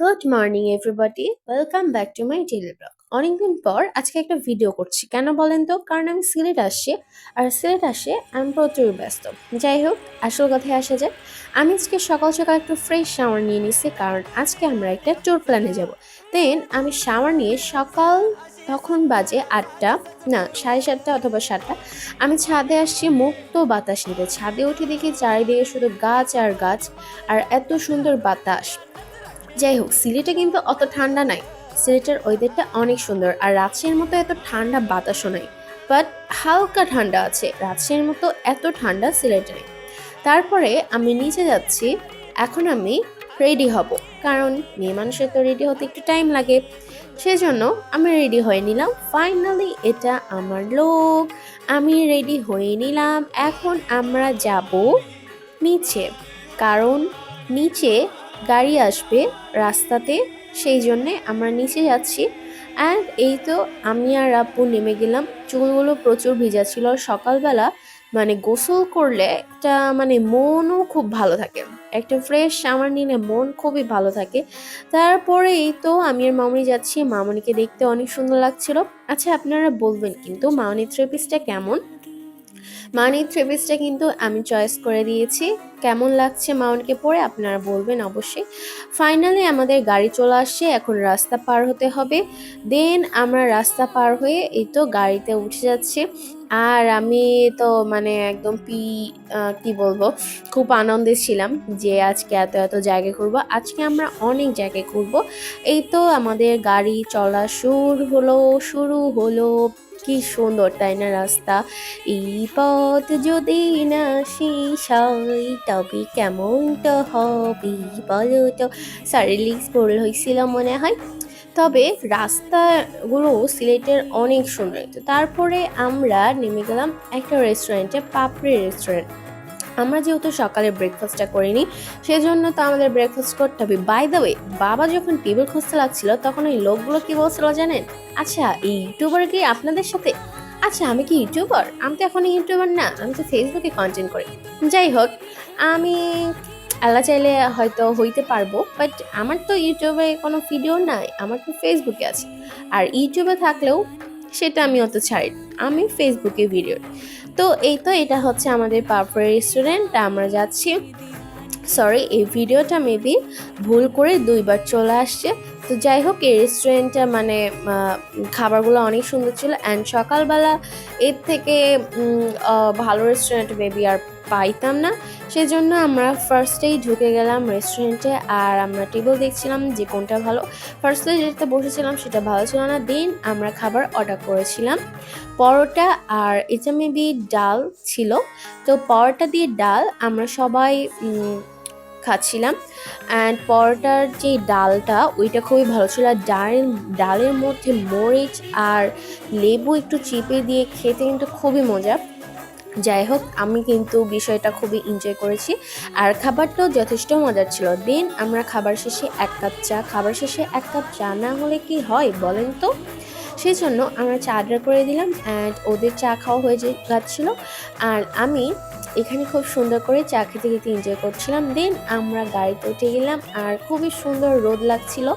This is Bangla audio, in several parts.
Good morning everybody welcome back to my daily blog অনেকদিন পর আজকে একটা ভিডিও করছি। কেন বলেন তো? কারণ আমি সিলেট আসছি। আর সিলেট আসে আমি প্রচুর ব্যস্ত। যাই হোক, আসল কথায় আসা যায় আমি আজকে সকাল সকাল একটু ফ্রেশ শাওয়ার নিয়ে নিছি কারণ আজকে আমরা একটা ট্যুর প্ল্যানে যাব। দেন আমি শাওয়ার নিয়ে সকাল তখন বাজে আটটা, না, সাড়ে সাতটা অথবা সাতটা, আমি ছাদে আসছি মুক্ত বাতাস নিতে। ছাদে উঠে দেখি চারিদিকে শুধু গাছ আর গাছ, আর এত সুন্দর বাতাস। যাই হোক সিলেটে কিন্তু অত ঠান্ডা নাই। সিলেটের ওয়েদারটা অনেক সুন্দর, আর রাজশাহীর মতো এত ঠান্ডা বাতাসও নাই। বাট হালকা ঠান্ডা আছে, রাজশাহীর মতো এত ঠান্ডা সিলেটে নেই। তারপরে আমি নিচে যাচ্ছি, এখন আমি রেডি হব। কারণ মেয়ে মানুষের তো রেডি হতে একটু টাইম লাগে। সেজন্য আমি রেডি হয়ে নিলাম। ফাইনালি এটা আমার লোক। আমি রেডি হয়ে নিলাম। এখন আমরা যাব নিচে। কারণ নিচে গাড়ি আসবে রাস্তাতে, সেই জন্যে আমরা নিচে যাচ্ছি। অ্যান্ড এই তো আমি আর আপু নেমে গেলাম। চুলগুলো প্রচুর ভিজা ছিল। সকালবেলা মানে গোসল করলে একটা মানে মনও খুব ভালো থাকে। একটা ফ্রেশ শাওয়ার নিলে মন খুবই ভালো থাকে। তারপরে এই তো আমি আর মামনি যাচ্ছি। মামনিকে দেখতে অনেক সুন্দর লাগছিল। আচ্ছা আপনারা বলবেন কিন্তু মামনি থ্রি পিসটা কেমন? মানি থ্রি পিসটা কিন্তু আমি চয়েস করে দিয়েছি। কেমন লাগছে মাউন্টকে পরে আপনারা বলবেন অবশ্যই। ফাইনালি আমাদের গাড়ি চলে আসছে, এখন রাস্তা পার হতে হবে। দেন আমরা রাস্তা পার হয়ে এই তো গাড়িতে উঠে যাচ্ছে। আর আমি তো মানে একদম পি কি বলব, খুব আনন্দে ছিলাম যে আজকে এত এত জায়গায় ঘুরবো। আজকে আমরা অনেক জায়গায় ঘুরবো। এই তো আমাদের গাড়ি চলা শুরু হলো শুরু হলো। কি সুন্দর, তাই না রাস্তা? এই পথ যদি না শেষ হয়, তবে কেমনটা হবে বলো তো? সরি লিক্স ভুল হয়েছিল মনে হয়। তবে রাস্তাগুলো সিলেটের অনেক সুন্দর। তো তারপরে আমরা নেমে গেলাম একটা রেস্টুরেন্টে পাপড়ি রেস্টুরেন্ট আমরা যেহেতু সকালে ব্রেকফাস্টটা করিনি, সেজন্য তো আমাদের ব্রেকফাস্ট করতে হবে। বাই দ্য ওয়ে বাবা যখন টেবিল খুঁজতে লাগছিল, তখন ওই লোকগুলো কি বলছিল জানেন? আচ্ছা এই ইউটিউবার কি আপনাদের সাথে? আচ্ছা আমি কি ইউটিউবার আমি তো এখন ইউটিউবার না, আমি তো ফেসবুকে কন্টেন্ট করি। যাই হোক, আমি, আল্লাহ চাইলে হয়তো হইতে পারব বাট আমার তো ইউটিউবে কোনো ভিডিও নাই, আমার তো ফেসবুকে আছে। আর ইউটিউবে থাকলেও সেটা আমি অত ছাড়ি। আমি ফেসবুকে ভিডিও তো এই তো এটা হচ্ছে আমাদের পাপড়ে রেস্টুরেন্ট আমরা যাচ্ছি। সরি এই ভিডিওটা মেবি ভুল করে দুইবার চলে আসছে। তো যাই হোক, এই রেস্টুরেন্টটা মানে খাবারগুলো অনেক সুন্দর ছিল অ্যান্ড সকালবেলা এর থেকে ভালো রেস্টুরেন্ট মেবি আর পাইতাম না। সেজন্য আমরা ফার্স্টেই ঢুকে গেলাম রেস্টুরেন্টে আর আমরা টেবিল দেখছিলাম যে কোনটা ভালো। ফার্স্টে যেটা বসেছিলাম সেটা ভালো ছিল না। দেন আমরা খাবার অর্ডার করেছিলাম। পরোটা আর এটা মেবি ডাল ছিল। তো পরোটা দিয়ে ডাল আমরা সবাই খাচ্ছিলাম। অ্যান্ড পরোটার যে ডালটা, ওইটা খুবই ভালো ছিল। আর ডাল ডালের মধ্যে মরিচ আর লেবু একটু চিপে দিয়ে খেতে কিন্তু খুবই মজা। যাই হোক, আমি কিন্তু বিষয়টা খুবই এনজয় করেছি। আর খাবারটাও যথেষ্ট মজার ছিল। দেন আমরা খাবার শেষে এক কাপ চা, খাবার শেষে এক কাপ চা না হলে কি হয় বলেন তো? সেই জন্য আমরা চা অর্ডার করে দিলাম। অ্যান্ড ওদের চা খাওয়া হয়ে যাচ্ছিল আর আমি এখানে খুব সুন্দর করে চা খেতে খেতে এনজয় করছিলাম। দেন আমরা গাড়িতে উঠে গেলাম আর খুবই সুন্দর রোদ লাগছিল।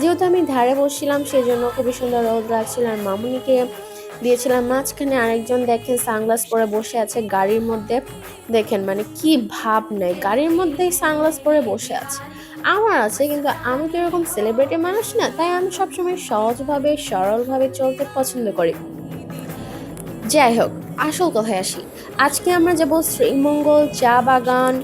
যেহেতু আমি ধারে বসছিলাম, সেজন্য খুবই সুন্দর রোদ লাগছিল আর মামুনিকে দিয়েছিলাম। মাঝখানে আরেকজন দেখেন সানগ্লাস পরে বসে আছে গাড়ির মধ্যে। দেখেন মানে কি ভাব নেই গাড়ির মধ্যেই সানগ্লাস পরে বসে আছে। আমার আছে কিন্তু আমি তো এরকম সেলিব্রিটি মানুষ না, তাই আমি সবসময় সহজভাবে, সরলভাবে চলতে পছন্দ করি। যাই হোক, আসল কথায় আসি। আজকে আমরা যাব শ্রীমঙ্গল চা বাগান,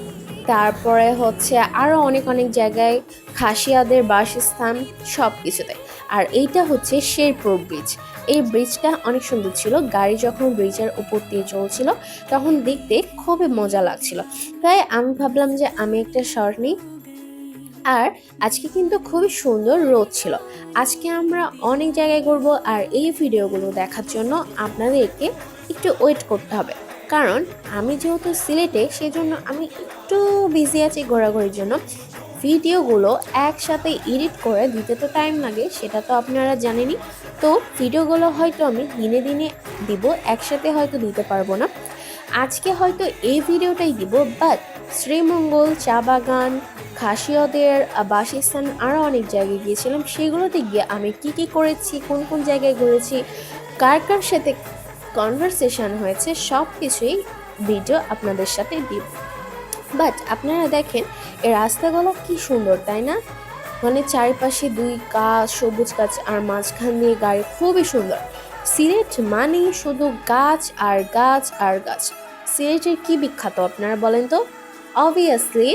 তারপরে হচ্ছে আরও অনেক অনেক জায়গায় খাসিয়াদের বাসস্থান সব কিছুতে আর এইটা হচ্ছে শেরপুর ব্রিজ এই ব্রিজটা অনেক সুন্দর ছিল। গাড়ি যখন ব্রিজের উপর দিয়ে চলছিল, তখন দেখতে খুবই মজা লাগছিল। তাই আমি ভাবলাম যে আমি একটা শর্ট নিই। আর আজকে কিন্তু খুবই সুন্দর রোদ ছিল। আজকে আমরা অনেক জায়গায় ঘুরবো। আর এই ভিডিওগুলো দেখার জন্য আপনাদেরকে একটু ওয়েট করতে হবে। কারণ আমি যেহেতু সিলেটে সেই জন্য আমি একটু বিজি আছি ঘোরাঘুরির জন্য। ভিডিওগুলো একসাথে এডিট করে দিতে তো টাইম লাগে, সেটা তো আপনারা জানেনই। তো ভিডিওগুলো হয়তো আমি দিনে দিনে দিব, একসাথে হয়তো দিতে পারব না। আজকে হয়তো এই ভিডিওটাই দিব বাট শ্রীমঙ্গল, চা বাগান, খাসিয়দের বাসস্থান আরও অনেক জায়গায় গিয়েছিলাম। সেগুলোতে গিয়ে আমি কি কি করেছি, কোন কোন জায়গায় ঘুরেছি, কার কার সাথে কনভারসেশন হয়েছে সব কিছুই ভিডিও আপনাদের সাথে দিব। বাট আপনারা দেখেন, এই রাস্তাগুলো কি সুন্দর, তাই না? মানে চারিপাশে দুই গাছ, সবুজ গাছ, আর মাঝখান দিয়ে গাড়ি, খুবই সুন্দর। সিলেট মানেই শুধু গাছ আর গাছ আর গাছ। সিলেটের কি বিখ্যাত আপনারা বলেন তো? অবভিয়াসলি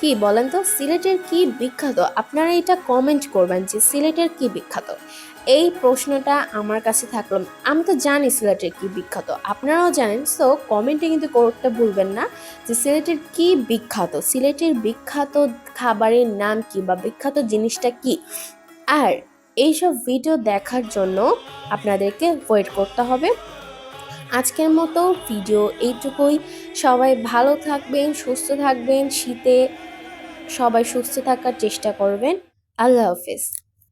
কি বলেন তো? সিলেটের কি বিখ্যাত? আপনারা এটা কমেন্ট করবেন যে সিলেটের কি বিখ্যাত। এই প্রশ্নটা আমার কাছে থাকল। আমি তো জানি সিলেটের কি বিখ্যাত। আপনারাও জানেন সো কমেন্টে কিন্তু করতে ভুলবেন না যে সিলেটের কি বিখ্যাত? সিলেটের বিখ্যাত খাবারের নাম কি বা বিখ্যাত জিনিসটা কি? আর এইসব ভিডিও দেখার জন্য আপনাদেরকে ওয়েট করতে হবে। আজকের মতো ভিডিও এইটুকুই। সবাই ভালো থাকবেন, সুস্থ থাকবেন, শীতে সবাই সুস্থ থাকার চেষ্টা করবেন। আল্লাহ হাফিজ।